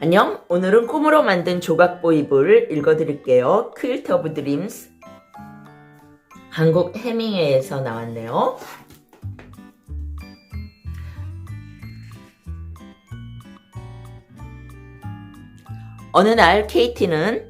안녕. 오늘은 꿈으로 만든 조각보 이불 읽어드릴게요. 퀼트 오브 드림스. 한국 해밍웨이에서 나왔네요. 어느 날 케이티는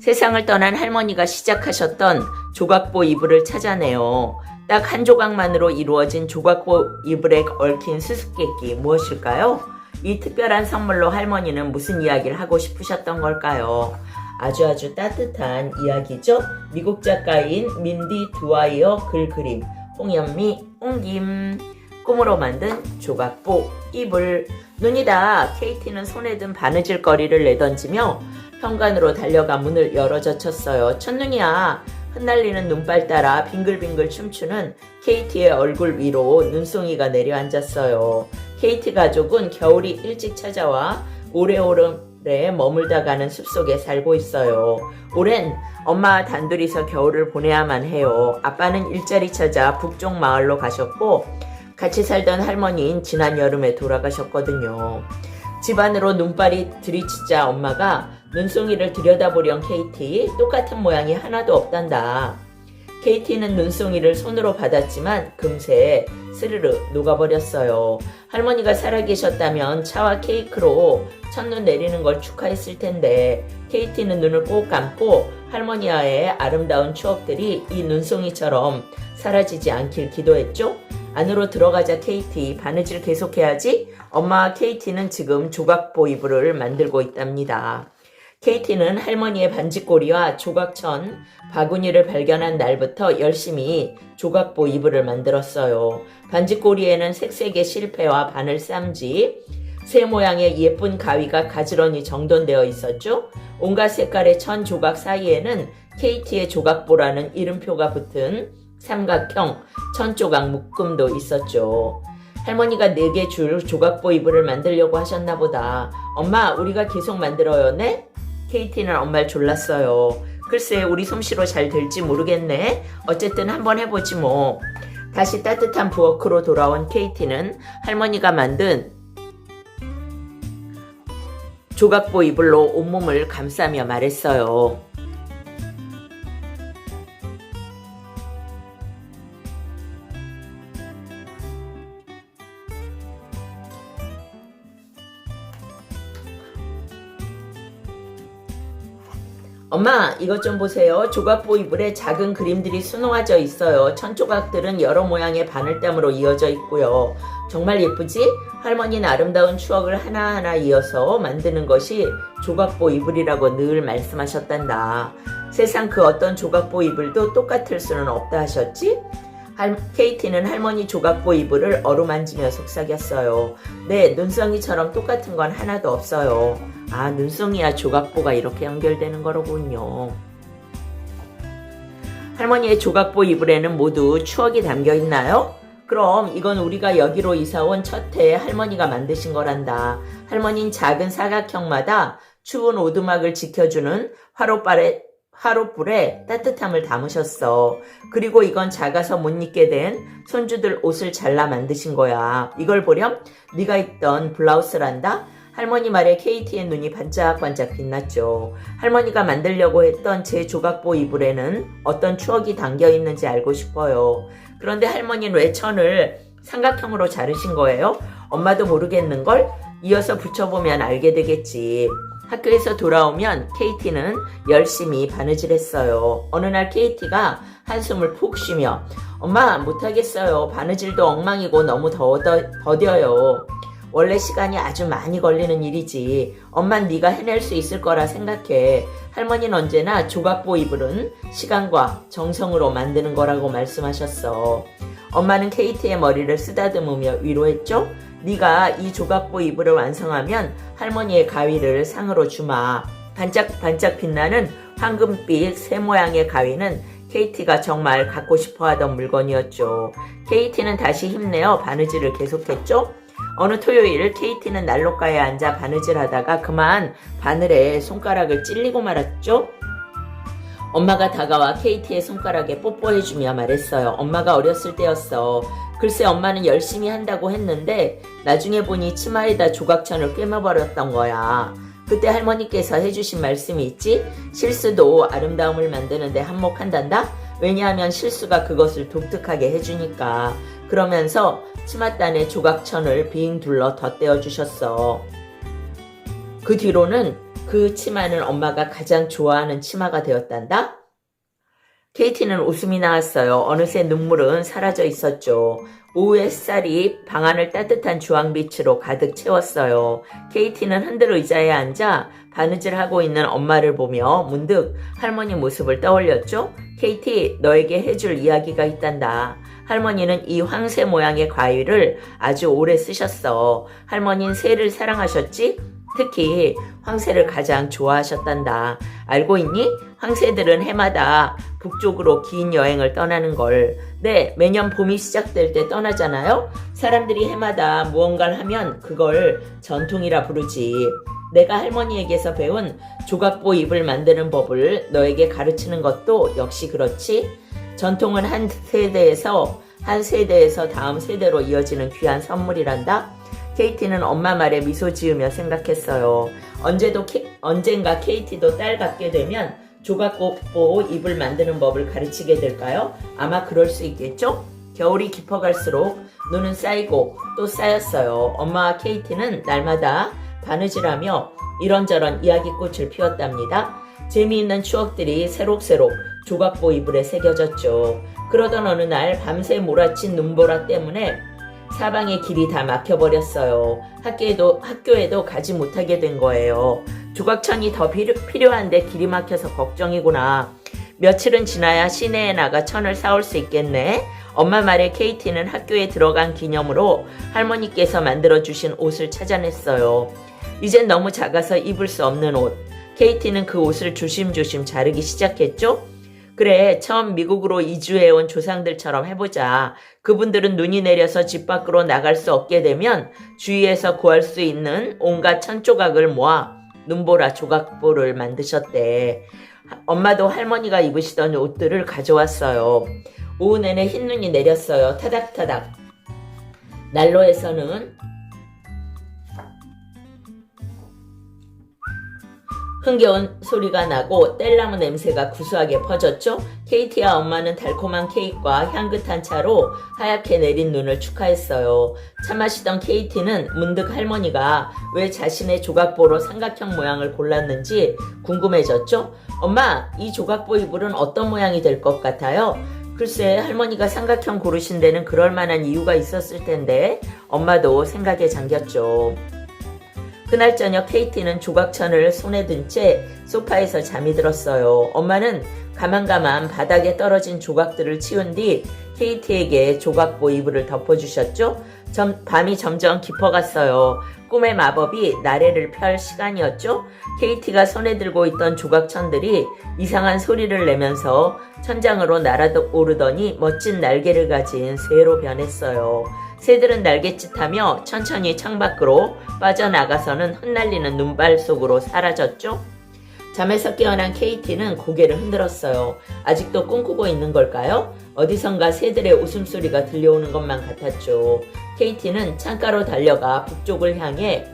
세상을 떠난 할머니가 시작하셨던 조각보 이불을 찾아내요. 딱 한 조각만으로 이루어진 조각보 이불에 얽힌 수수께끼 무엇일까요? 이 특별한 선물로 할머니는 무슨 이야기를 하고 싶으셨던 걸까요? 아주 아주 따뜻한 이야기죠. 미국 작가인 민디 두아이어 글 그림 홍연미 옹김 꿈으로 만든 조각보 이불 눈이다 케이티는 손에 든 바느질 거리를 내던지며 현관으로 달려가 문을 열어 젖혔어요. 첫눈이야 흩날리는 눈발 따라 빙글빙글 춤추는 케이티의 얼굴 위로 눈송이가 내려앉았어요. 케이티 가족은 겨울이 일찍 찾아와 오래오래 머물다 가는 숲속에 살고 있어요. 올해는 엄마와 단둘이서 겨울을 보내야만 해요. 아빠는 일자리 찾아 북쪽 마을로 가셨고 같이 살던 할머니인 지난 여름에 돌아가셨거든요. 집안으로 눈발이 들이치자 엄마가 눈송이를 들여다보련 케이티 똑같은 모양이 하나도 없단다. 케이티는 눈송이를 손으로 받았지만 금세 스르르 녹아버렸어요. 할머니가 살아계셨다면 차와 케이크로 첫눈 내리는 걸 축하했을 텐데 케이티는 눈을 꼭 감고 할머니와의 아름다운 추억들이 이 눈송이처럼 사라지지 않길 기도했죠. 안으로 들어가자 케이티 바느질 계속해야지 엄마와 케이티는 지금 조각보 이불을 만들고 있답니다. 케이티는 할머니의 반지꼬리와 조각천, 바구니를 발견한 날부터 열심히 조각보 이불을 만들었어요. 반지꼬리에는 색색의 실패와 바늘 쌈지, 새 모양의 예쁜 가위가 가지런히 정돈되어 있었죠. 온갖 색깔의 천 조각 사이에는 케이티의 조각보라는 이름표가 붙은 삼각형 천 조각 묶음도 있었죠. 할머니가 네 개 줄 조각보 이불을 만들려고 하셨나 보다. 엄마, 우리가 계속 만들어요, 네? 케이티는 엄마를 졸랐어요. 글쎄, 우리 솜씨로 잘 될지 모르겠네. 어쨌든 한번 해보지 뭐. 다시 따뜻한 부엌으로 돌아온 케이티는 할머니가 만든 조각보 이불로 온몸을 감싸며 말했어요. 엄마, 이것 좀 보세요. 조각보 이불에 작은 그림들이 수놓아져 있어요. 천조각들은 여러 모양의 바늘땀으로 이어져 있고요. 정말 예쁘지? 할머니는 아름다운 추억을 하나하나 이어서 만드는 것이 조각보 이불이라고 늘 말씀하셨단다. 세상 그 어떤 조각보 이불도 똑같을 수는 없다 하셨지? 할, 케이티는 할머니 조각보 이불을 어루만지며 속삭였어요. 네, 눈송이처럼 똑같은 건 하나도 없어요. 아, 눈송이와 조각보가 이렇게 연결되는 거로군요. 할머니의 조각보 이불에는 모두 추억이 담겨 있나요? 그럼 이건 우리가 여기로 이사 온 첫 해에 할머니가 만드신 거란다. 할머니는 작은 사각형마다 추운 오두막을 지켜주는 화로발에 화로불에 따뜻함을 담으셨어. 그리고 이건 작아서 못 입게 된 손주들 옷을 잘라 만드신 거야. 이걸 보렴 네가 입던 블라우스란다. 할머니 말에 케이티의 눈이 반짝반짝 빛났죠. 할머니가 만들려고 했던 제 조각보 이불에는 어떤 추억이 담겨 있는지 알고 싶어요. 그런데 할머니는 왜 천을 삼각형으로 자르신 거예요? 엄마도 모르겠는걸? 이어서 붙여보면 알게 되겠지. 학교에서 돌아오면 케이티는 열심히 바느질 했어요. 어느 날 케이티가 한숨을 푹 쉬며 엄마 못하겠어요. 바느질도 엉망이고 너무 더더, 더뎌요. 원래 시간이 아주 많이 걸리는 일이지. 엄만 네가 해낼 수 있을 거라 생각해. 할머니는 언제나 조각보 이불은 시간과 정성으로 만드는 거라고 말씀하셨어. 엄마는 케이티의 머리를 쓰다듬으며 위로했죠. 네가 이 조각보 이불을 완성하면 할머니의 가위를 상으로 주마. 반짝반짝 빛나는 황금빛 새 모양의 가위는 케이티가 정말 갖고 싶어 하던 물건이었죠. 케이티는 다시 힘내어 바느질을 계속했죠. 어느 토요일 케이티는 난로가에 앉아 바느질 하다가 그만 바늘에 손가락을 찔리고 말았죠. 엄마가 다가와 케이티의 손가락에 뽀뽀해주며 말했어요. 엄마가 어렸을 때였어. 글쎄 엄마는 열심히 한다고 했는데 나중에 보니 치마에다 조각천을 꿰매버렸던 거야. 그때 할머니께서 해주신 말씀이 있지? 실수도 아름다움을 만드는데 한몫한단다? 왜냐하면 실수가 그것을 독특하게 해주니까. 그러면서 치맛단에 조각천을 빙 둘러 덧대어 주셨어. 그 뒤로는 그 치마는 엄마가 가장 좋아하는 치마가 되었단다? 케이티는 웃음이 나왔어요. 어느새 눈물은 사라져 있었죠. 오후 햇살이 방 안을 따뜻한 주황빛으로 가득 채웠어요. 케이티는 흔들 의자에 앉아 바느질하고 있는 엄마를 보며 문득 할머니 모습을 떠올렸죠. 케이티, 너에게 해줄 이야기가 있단다. 할머니는 이 황새 모양의 과일을 아주 오래 쓰셨어. 할머니는 새를 사랑하셨지? 특히 황새를 가장 좋아하셨단다. 알고 있니? 황새들은 해마다 북쪽으로 긴 여행을 떠나는 걸. 네, 매년 봄이 시작될 때 떠나잖아요? 사람들이 해마다 무언가를 하면 그걸 전통이라 부르지. 내가 할머니에게서 배운 조각보 잎을 만드는 법을 너에게 가르치는 것도 역시 그렇지. 전통은 한 세대에서 한 세대에서 다음 세대로 이어지는 귀한 선물이란다. 케이티는 엄마 말에 미소 지으며 생각했어요. 언제도 케- 언젠가 케이티도 딸 같게 되면 조각보 잎을 만드는 법을 가르치게 될까요? 아마 그럴 수 있겠죠? 겨울이 깊어갈수록 눈은 쌓이고 또 쌓였어요. 엄마와 케이티는 날마다 바느질하며 이런저런 이야기꽃을 피웠답니다. 재미있는 추억들이 새록새록 조각보 이불에 새겨졌죠. 그러던 어느 날 밤새 몰아친 눈보라 때문에 사방의 길이 다 막혀버렸어요. 학교에도, 학교에도 가지 못하게 된 거예요. 조각천이 더 필요, 필요한데 길이 막혀서 걱정이구나. 며칠은 지나야 시내에 나가 천을 사올 수 있겠네. 엄마 말에 케이티는 학교에 들어간 기념으로 할머니께서 만들어주신 옷을 찾아냈어요. 이젠 너무 작아서 입을 수 없는 옷. 케이티는 그 옷을 조심조심 자르기 시작했죠. 그래, 처음 미국으로 이주해온 조상들처럼 해보자. 그분들은 눈이 내려서 집 밖으로 나갈 수 없게 되면 주위에서 구할 수 있는 온갖 천조각을 모아 눈보라 조각보를 만드셨대. 엄마도 할머니가 입으시던 옷들을 가져왔어요. 오후 내내 흰 눈이 내렸어요. 타닥타닥. 난로에서는 흥겨운 소리가 나고 뗄나무 냄새가 구수하게 퍼졌죠. 케이티와 엄마는 달콤한 케이크와 향긋한 차로 하얗게 내린 눈을 축하했어요. 차 마시던 케이티는 문득 할머니가 왜 자신의 조각보로 삼각형 모양을 골랐는지 궁금해졌죠. 엄마, 이 조각보 이불은 어떤 모양이 될 것 같아요? 글쎄 할머니가 삼각형 고르신 데는 그럴 만한 이유가 있었을 텐데 엄마도 생각에 잠겼죠. 그날 저녁 케이티는 조각천을 손에 든 채 소파에서 잠이 들었어요. 엄마는 가만가만 바닥에 떨어진 조각들을 치운 뒤 케이티에게 조각보 이불을 덮어주셨죠. 점- 밤이 점점 깊어갔어요. 꿈의 마법이 나래를 펼 시간이었죠. 케이티가 손에 들고 있던 조각천들이 이상한 소리를 내면서 천장으로 날아오르더니 멋진 날개를 가진 새로 변했어요. 새들은 날갯짓하며 천천히 창밖으로 빠져나가서는 흩날리는 눈발 속으로 사라졌죠. 잠에서 깨어난 케이티는 고개를 흔들었어요. 아직도 꿈꾸고 있는 걸까요? 어디선가 새들의 웃음소리가 들려오는 것만 같았죠. 케이티는 창가로 달려가 북쪽을 향해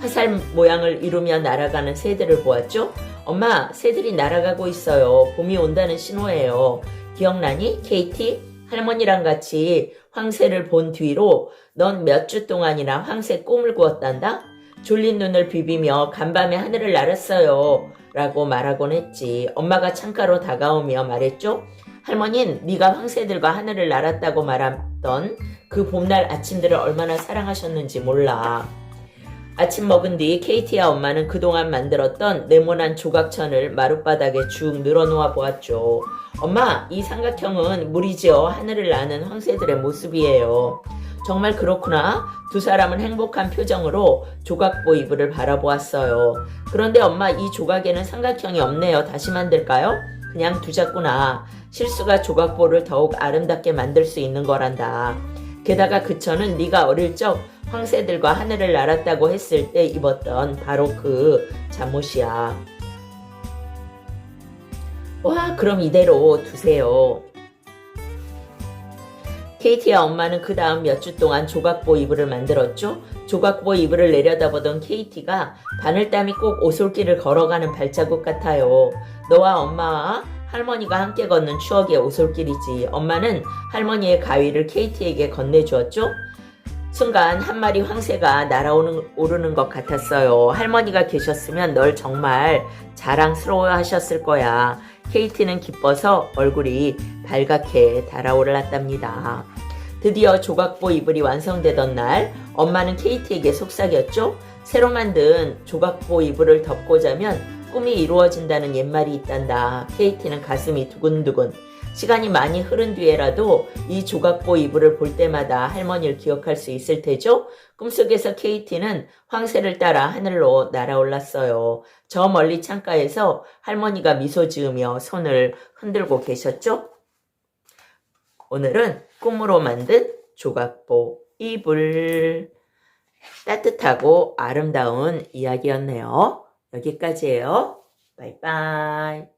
화살 모양을 이루며 날아가는 새들을 보았죠. 엄마, 새들이 날아가고 있어요. 봄이 온다는 신호예요. 기억나니? 케이티? 할머니랑 같이 황새를 본 뒤로 넌 몇 주 동안이나 황새 꿈을 꾸었단다? 졸린 눈을 비비며 간밤에 하늘을 날았어요. 라고 말하곤 했지. 엄마가 창가로 다가오며 말했죠. 할머니는 네가 황새들과 하늘을 날았다고 말했던 그 봄날 아침들을 얼마나 사랑하셨는지 몰라. 아침 먹은 뒤 케이티와 엄마는 그동안 만들었던 네모난 조각천을 마룻바닥에 쭉 늘어놓아 보았죠. 엄마, 이 삼각형은 물이 지어 하늘을 나는 황새들의 모습이에요. 정말 그렇구나. 두 사람은 행복한 표정으로 조각보 이불을 바라보았어요. 그런데 엄마, 이 조각에는 삼각형이 없네요. 다시 만들까요? 그냥 두자꾸나. 실수가 조각보를 더욱 아름답게 만들 수 있는 거란다. 게다가 그처는 네가 어릴 적 황새들과 하늘을 날았다고 했을 때 입었던 바로 그 잠옷이야. 와, 그럼 이대로 두세요. 케이티의 엄마는 그 다음 몇 주 동안 조각보 이불을 만들었죠. 조각보 이불을 내려다보던 케이티가 바늘땀이 꼭 오솔길을 걸어가는 발자국 같아요. 너와 엄마와 할머니가 함께 걷는 추억의 오솔길이지. 엄마는 할머니의 가위를 케이티에게 건네주었죠. 순간 한 마리 황새가 날아오는 오르는 것 같았어요. 할머니가 계셨으면 널 정말 자랑스러워 하셨을 거야. 케이티는 기뻐서 얼굴이 발갛게 달아올랐답니다. 드디어 조각보 이불이 완성되던 날, 엄마는 케이티에게 속삭였죠? 새로 만든 조각보 이불을 덮고 자면 꿈이 이루어진다는 옛말이 있단다. 케이티는 가슴이 두근두근. 시간이 많이 흐른 뒤에라도 이 조각보 이불을 볼 때마다 할머니를 기억할 수 있을 테죠? 꿈속에서 케이티는 황새를 따라 하늘로 날아올랐어요. 저 멀리 창가에서 할머니가 미소 지으며 손을 흔들고 계셨죠? 오늘은 꿈으로 만든 조각보 이불. 따뜻하고 아름다운 이야기였네요. 여기까지예요. 바이바이.